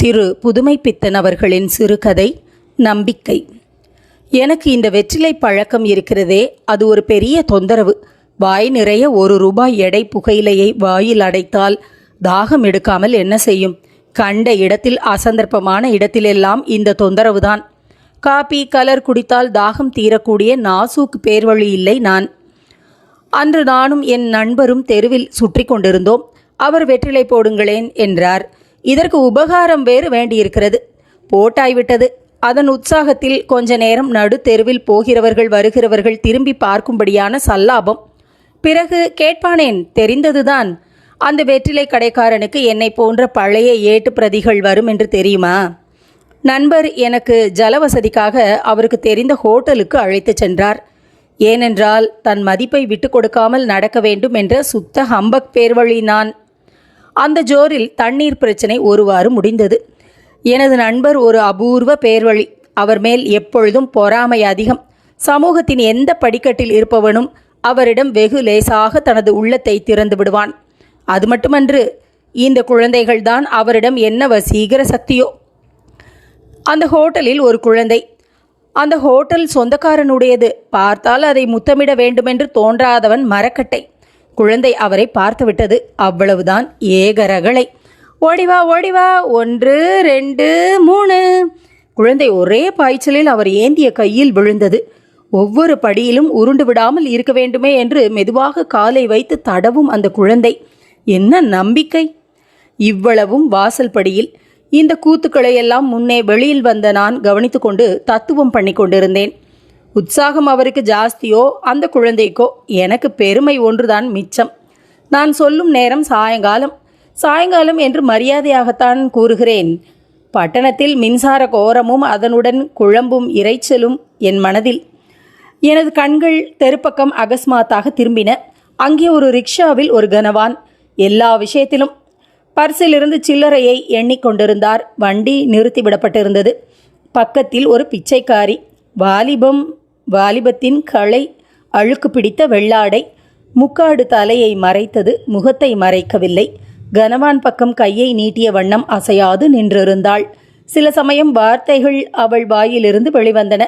திரு புதுமை பித்தன் அவர்களின் சிறுகதை நம்பிக்கை. எனக்கு இந்த வெற்றிலை பழக்கம் இருக்கிறதே அது ஒரு பெரிய தொந்தரவு. வாய் நிறைய ஒரு ரூபாய் எடை புகையிலையை வாயில் அடைத்தால் தாகம் எடுக்காமல் என்ன செய்யும்? கண்ட இடத்தில் அசந்தர்ப்பமான இடத்திலெல்லாம் இந்த தொந்தரவுதான். காபி கலர் குடித்தால் தாகம் தீரக்கூடிய நாசூக்கு பேர்வழி இல்லை நான். அன்று நானும் என் நண்பரும் தெருவில் சுற்றி கொண்டிருந்தோம். அவர் வெற்றிலை போடுங்களேன் என்றார். இதற்கு உபகாரம் வேறு வேண்டியிருக்கிறது. போட்டாய்விட்டது. அதன் உற்சாகத்தில் கொஞ்ச நேரம் நடு தெருவில் போகிறவர்கள் வருகிறவர்கள் திரும்பி பார்க்கும்படியான சல்லாபம். பிறகு கேட்பானேன் தெரிந்ததுதான். அந்த வெற்றிலை கடைக்காரனுக்கு என்னை போன்ற பழைய ஏட்டு பிரதிகள் வரும் என்று தெரியுமா? நண்பர் எனக்கு ஜலவசதிக்காக அவருக்கு தெரிந்த ஹோட்டலுக்கு அழைத்துச் சென்றார். ஏனென்றால் தன் மதிப்பை விட்டு கொடுக்காமல் நடக்க வேண்டும் என்ற சுத்த ஹம்பக் பேர்வழி நான் அந்த ஜோரில் தண்ணீர் பிரச்சனை ஒருவாறு முடிந்தது. எனது நண்பர் ஒரு அபூர்வ பேர்வழி. அவர் மேல் எப்பொழுதும் பொறாமை அதிகம். சமூகத்தின் எந்த படிக்கட்டில் இருப்பவனும் அவரிடம் வெகு லேசாக தனது உள்ளத்தை திறந்து விடுவான். அது மட்டுமன்று இந்த குழந்தைகள்தான் அவரிடம் என்ன வசீகர சக்தியோ? அந்த ஹோட்டலில் ஒரு குழந்தை. அந்த ஹோட்டல் சொந்தக்காரனுடையது. பார்த்தால் அதை முத்தமிட வேண்டுமென்று தோன்றாதவன் மரக்கட்டை. குழந்தை அவரை பார்த்துவிட்டது. அவ்வளவுதான் ஏகரகளை ஓடிவா ஓடிவா. ஒன்று ரெண்டு மூணு. குழந்தை ஒரே பாய்ச்சலில் அவர் ஏந்திய கையில் விழுந்தது. ஒவ்வொரு படியிலும் உருண்டு விடாமல் இருக்க வேண்டுமே என்று மெதுவாக காலை வைத்து தடவும் அந்த குழந்தை. என்ன நம்பிக்கை? இவ்வளவும் வாசல் படியில். இந்த கூத்துக்களை எல்லாம் முன்னே வெளியில் வந்த நான் கவனித்துக்கொண்டு தத்துவம் பண்ணி கொண்டிருந்தேன் உற்சாகம் அவருக்கு ஜாஸ்தியோ அந்த குழந்தைக்கோ எனக்கு பெருமை ஒன்றுதான் மிச்சம். நான் சொல்லும் நேரம் சாயங்காலம். சாயங்காலம் என்று மரியாதையாகத்தான் கூறுகிறேன். பட்டணத்தில் மின்சார கோரமும் அதனுடன் குழம்பும் இரைச்சலும் என் மனதில். எனது கண்கள் தெருப்பக்கம் அகஸ்மாத்தாக திரும்பின. அங்கே ஒரு ரிக்ஷாவில் ஒரு கனவான். எல்லா விஷயத்திலும் பர்சிலிருந்து சில்லறையை எண்ணிக்கொண்டிருந்தார் வண்டி நிறுத்திவிடப்பட்டிருந்தது. பக்கத்தில் ஒரு பிச்சைக்காரி. வாலிபம் வாலிபத்தின் களை அழுக்கு பிடித்த வெள்ளாடை முக்காடு தலையை மறைத்தது முகத்தை மறைக்கவில்லை. கனவான் பக்கம் கையை நீட்டிய வண்ணம் அசையாது நின்றிருந்தாள். சில சமயம் வார்த்தைகள் அவள் வாயிலிருந்து வெளிவந்தன.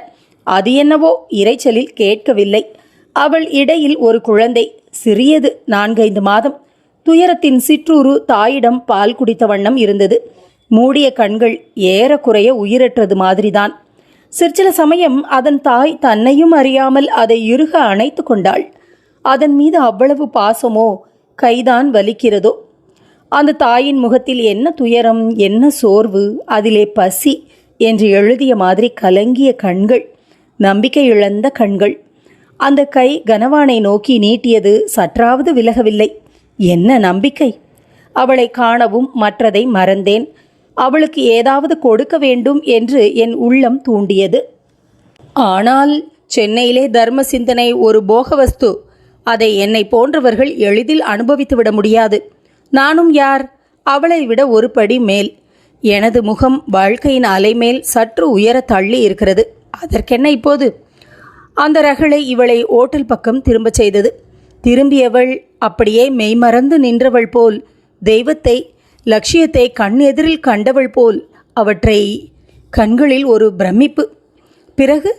அது என்னவோ இரைச்சலில் கேட்கவில்லை. அவள் இடையில் ஒரு குழந்தை சிறியது நான்கைந்து மாதம். துயரத்தின் சிற்றூரு தாயிடம் பால் குடித்த வண்ணம் இருந்தது. மூடிய கண்கள் ஏறக்குறைய உயிரற்றது மாதிரிதான். சிற்சில சமயம் அதன் தாய் தன்னையும் அறியாமல் அதை இறுக அணைத்து கொண்டாள். அதன் மீது அவ்வளவு பாசமோ கைதான் வலிக்கிறதோ? அந்த தாயின் முகத்தில் என்ன துயரம் என்ன சோர்வு அதிலே பசி என்று எழுதிய மாதிரி கலங்கிய கண்கள் நம்பிக்கை இழந்த கண்கள். அந்த கை கனவானை நோக்கி நீட்டியது சற்றாவது விலகவில்லை. என்ன நம்பிக்கை? அவளை காணவும் மற்றதை மறந்தேன். அவளுக்கு ஏதாவது கொடுக்க வேண்டும் என்று என் உள்ளம் தூண்டியது. ஆனால் சென்னையிலே தர்ம சிந்தனை ஒரு போகவஸ்து. அதை என்னை போன்றவர்கள் எளிதில் அனுபவித்துவிட முடியாது. நானும் யார்? அவளை விட ஒரு படி மேல். எனது முகம் வாழ்க்கையின் அலைமேல் சற்று உயர தள்ளி இருக்கிறது. அதற்கென்ன இப்போது? அந்த ரகளை இவளை ஓட்டல் பக்கம் திரும்பச் செய்தது. திரும்பியவள் அப்படியே மெய்மறந்து நின்றவள் போல் தெய்வத்தை லட்சியத்தை கண் எதிரில் கண்டவள் போல் அவற்றை கண்களில் ஒரு பிரமிப்பு. பிறகு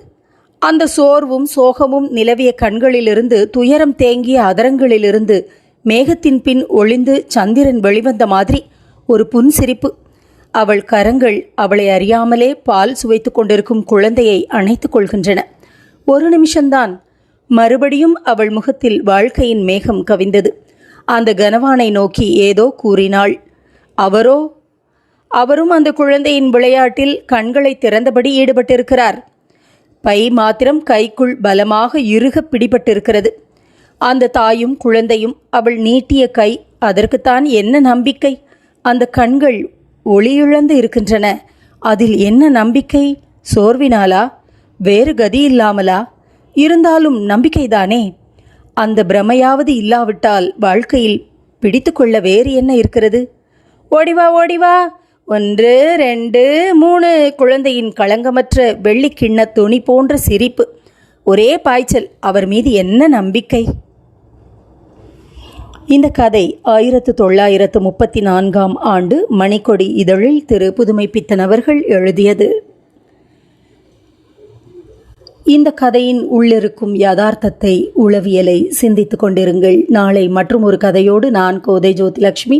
அந்த சோர்வும் சோகமும் நிலவிய கண்களிலிருந்து துயரம் தேங்கிய அதரங்களிலிருந்து மேகத்தின் பின் ஒளிந்து சந்திரன் வெளிவந்த மாதிரி ஒரு புன்சிரிப்பு. அவள் கரங்கள் அவளை அறியாமலே பால் சுவைத்து கொண்டிருக்கும் குழந்தையை அணைத்து கொள்கின்றன. ஒரு நிமிஷம்தான் மறுபடியும் அவள் முகத்தில் வாழ்க்கையின் மேகம் கவிந்தது. அந்த கனவானை நோக்கி ஏதோ கூறினாள். அவரோ? அவரும் அந்த குழந்தையின் விளையாட்டில் கண்களை திறந்தபடி ஈடுபட்டிருக்கிறார். பை மாத்திரம் கைக்குள் பலமாக இறுக பிடிபட்டிருக்கிறது. அந்த தாயும் குழந்தையும் அவள் நீட்டிய கை அதற்குத்தான் என்ன நம்பிக்கை? அந்த கண்கள் ஒளியிழந்து இருக்கின்றன. அதில் என்ன நம்பிக்கை? சோர்வினாலா? வேறு கதி இல்லாமலா? இருந்தாலும் நம்பிக்கைதானே? அந்த பிரமையாவது இல்லாவிட்டால் வாழ்க்கையில் பிடித்துக்கொள்ள வேறு என்ன இருக்கிறது? ஓடிவா ஓடிவா. ஒன்று ரெண்டு மூணு. குழந்தையின் களங்கமற்ற வெள்ளி கிண்ண துணி போன்ற சிரிப்பு. ஒரே பாய்ச்சல். அவர் மீது என்ன நம்பிக்கை? இந்த கதை ஆயிரத்து தொள்ளாயிரத்து முப்பத்தி நான்காம் ஆண்டு மணிக்கொடி இதழில் திரு புதுமை பித்தன் அவர்கள் எழுதியது. இந்த கதையின் உள்ளிருக்கும் யதார்த்தத்தை உளவியலை சிந்தித்து கொண்டிருங்கள். நாளை மற்றும் ஒரு கதையோடு நான் கோதை ஜோதிலட்சுமி